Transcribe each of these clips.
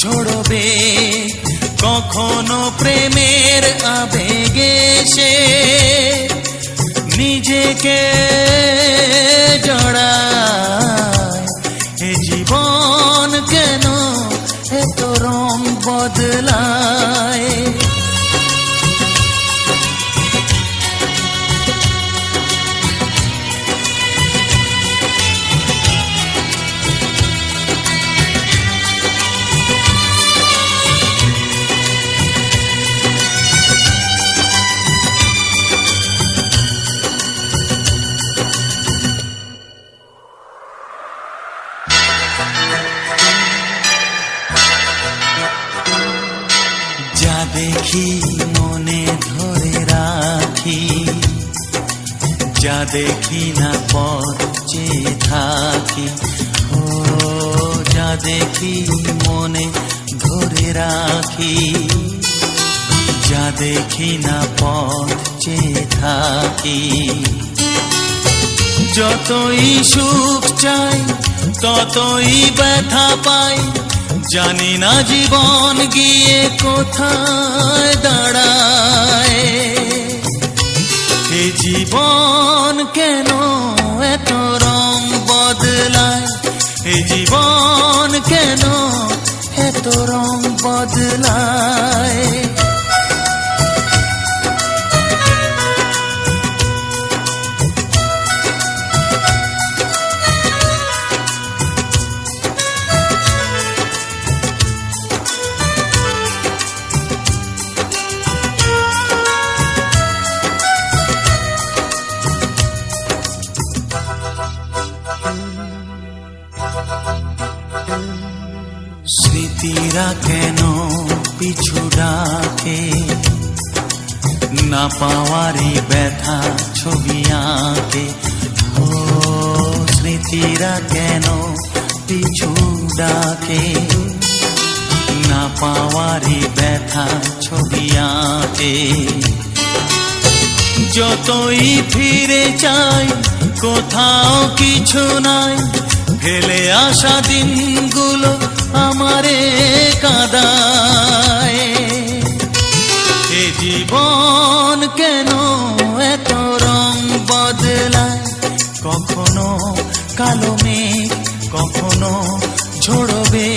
ঝোড়বে কখনো প্রেমের আবেগে সে নিজেকে জড়ায়। রাখি যা দেখি না পথ চেয়ে থাকি। ও, যা দেখি মনে ধরে রাখি। যা দেখি না পথ চেয়ে থাকি। যতই সুখ চাই, ততই ব্যথা পাই। জানি না জীবন গিয়ে কোথায় দাঁড়ায়। জীবন কেন এত রং বদলায়? এ জীবন কেন এত রং বদলায়? স্মৃতিরা কেন পিছু ডাকে? না পাওয়ারই ব্যথা ছবি আঁকে। ও স্মৃতিরা কেন পিছু ডাকে? না পাওয়ারই ব্যথা ছবি আঁকে। যতই ফিরে চাই, কোথাও কিছু নাই ফেলে আসা দিনগুলো আমারে কাদায়। এ জীবন কেন এত রং বদলায়? কখনো কালো মেঘ, কখনো ঝোড়বে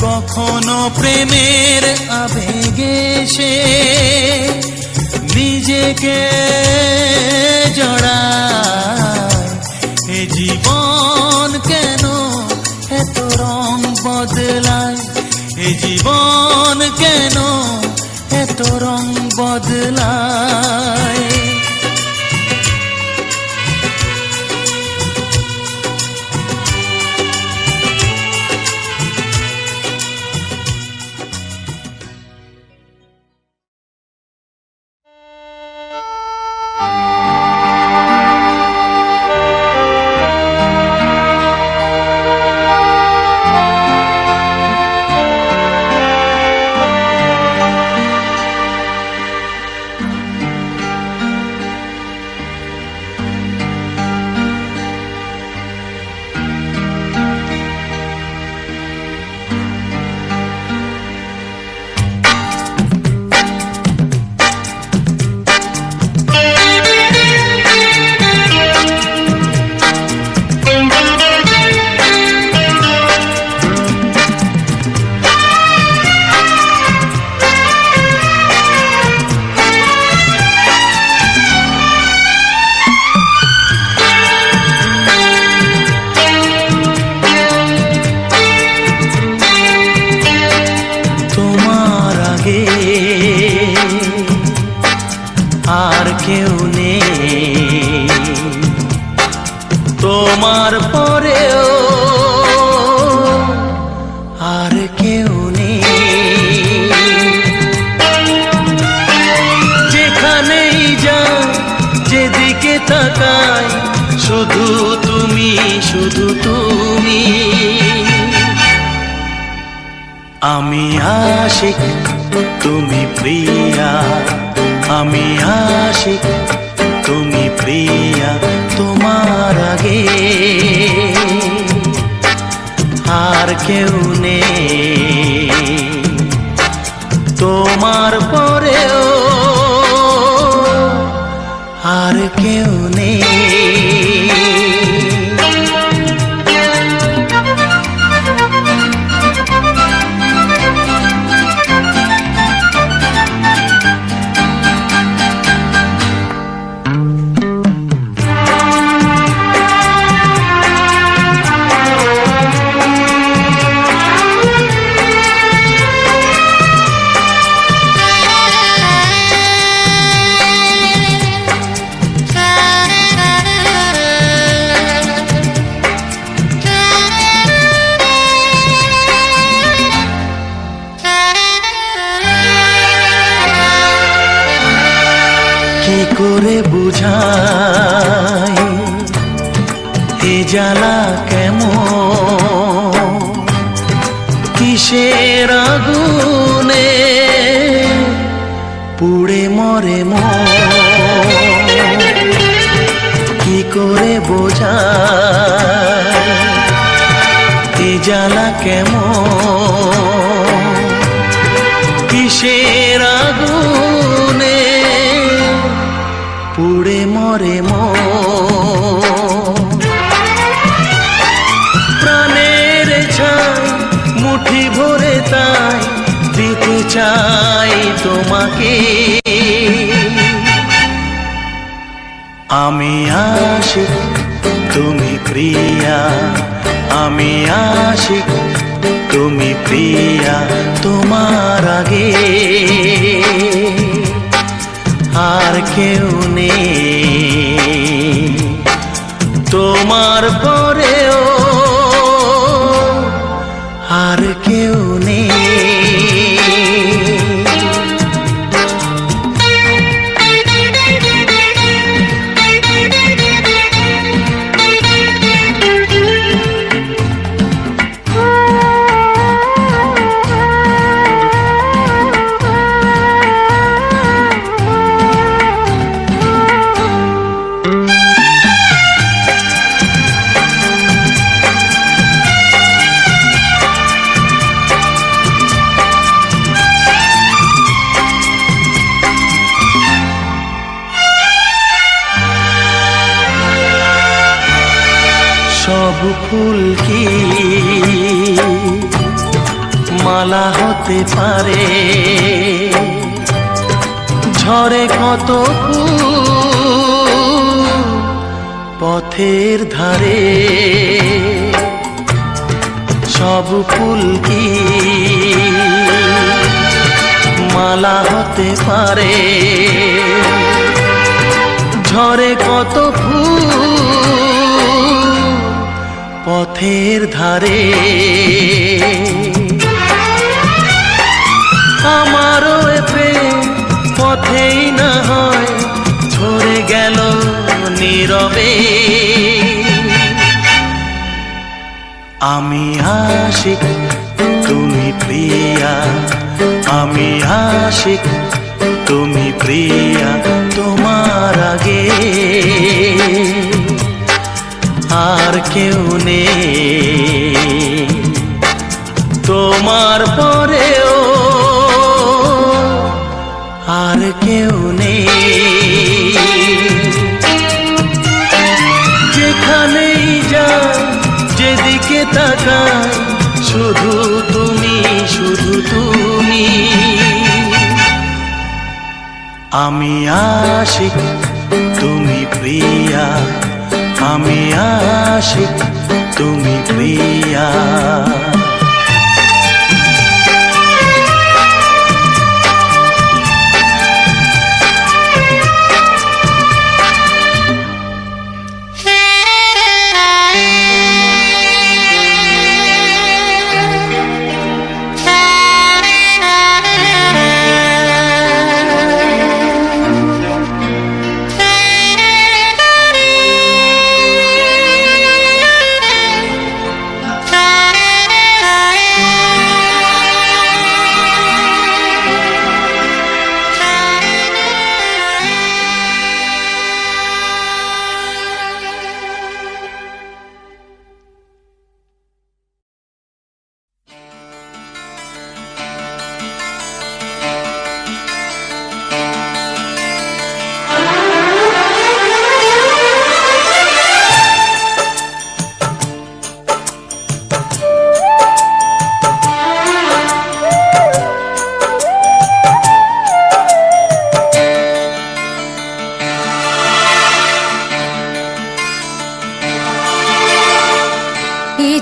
কখনো প্রেমের আবেগে সে নিজেকে বদলায়। এ জীবন কেন এত রং বদলায়? আমার পরেও আর কেউ নেই। যেখানেই যা যেদিকে তাকাই, শুধু তুমি শুধু তুমি। আমি আশিক, তুমি প্রিয়া। আমি আশিক, তুমি প্রিয়া। কেউ জ্বালা চাই তোমাকে। আমি আশিক, তুমি প্রিয়া। আমি আশিক, তুমি প্রিয়া তোমার আগে। আর কেউ নেই। তোমার পরেও হতে পারে ঝরে কত পথের ধারে। সব ফুল কি মালা হতে পারে? ঝরে কত ফুল পথের ধারে। আমারও প্রেম পথেই না হয়, ঝরে গেল নীরবে। আমি আশিক, তুমি প্রিয়া। আমি আশিক, তুমি প্রিয়া তোমার আগে। আর কেউ নেই। তোমার পরেও যেখানেই যাই যেদিকে তাকাই শুধু তুমি শুধু তুমি। আমি আশিক, তুমি প্রিয়া। আমি আশিক, তুমি প্রিয়া।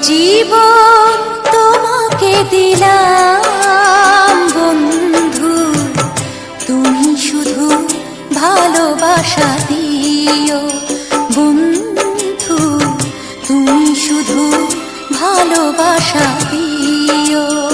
জীবন তোমাকে দিলাম বন্ধু। তুমি শুধু ভালোবাসা দিও বন্ধু। তুমি শুধু ভালোবাসা দিও।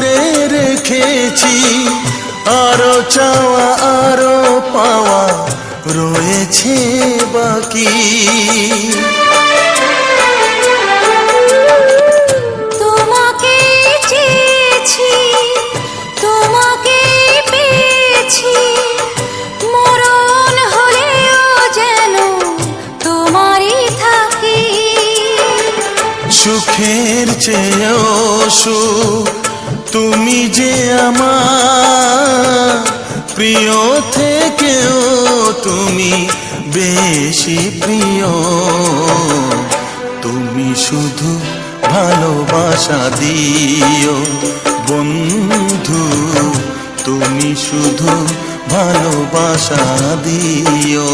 অন্তরে রেখেছি। আরও চাওয়া আরও পাওয়া রয়েছে বাকি। ভালোবাসা দিও বন্ধু তুমি শুধু ভালোবাসা দিও।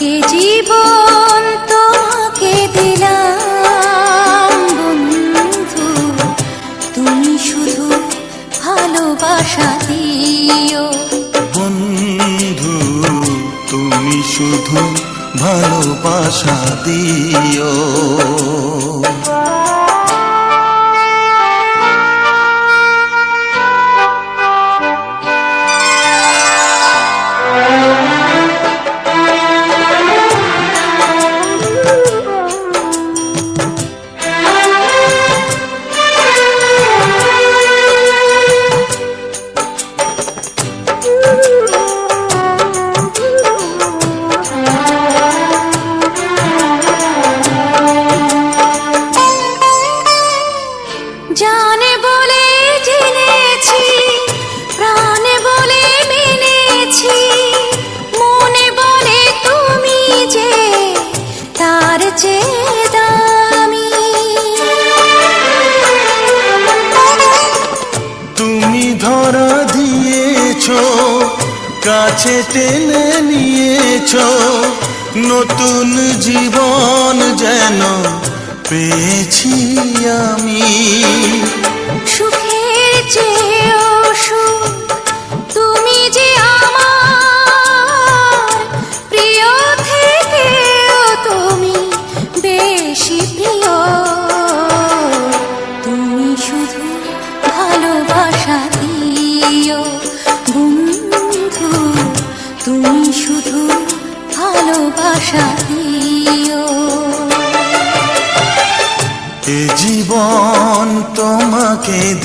এ জীবন তোমাকে দিলাম বন্ধু। তুমি শুধু ভালোবাসা দিও। বন্ধু তুমি শুধু ভালোবাসা দিও। কাছে টেনে নিয়েছ নতুন জীবন যেন পেয়েছি আমি। সুখের এ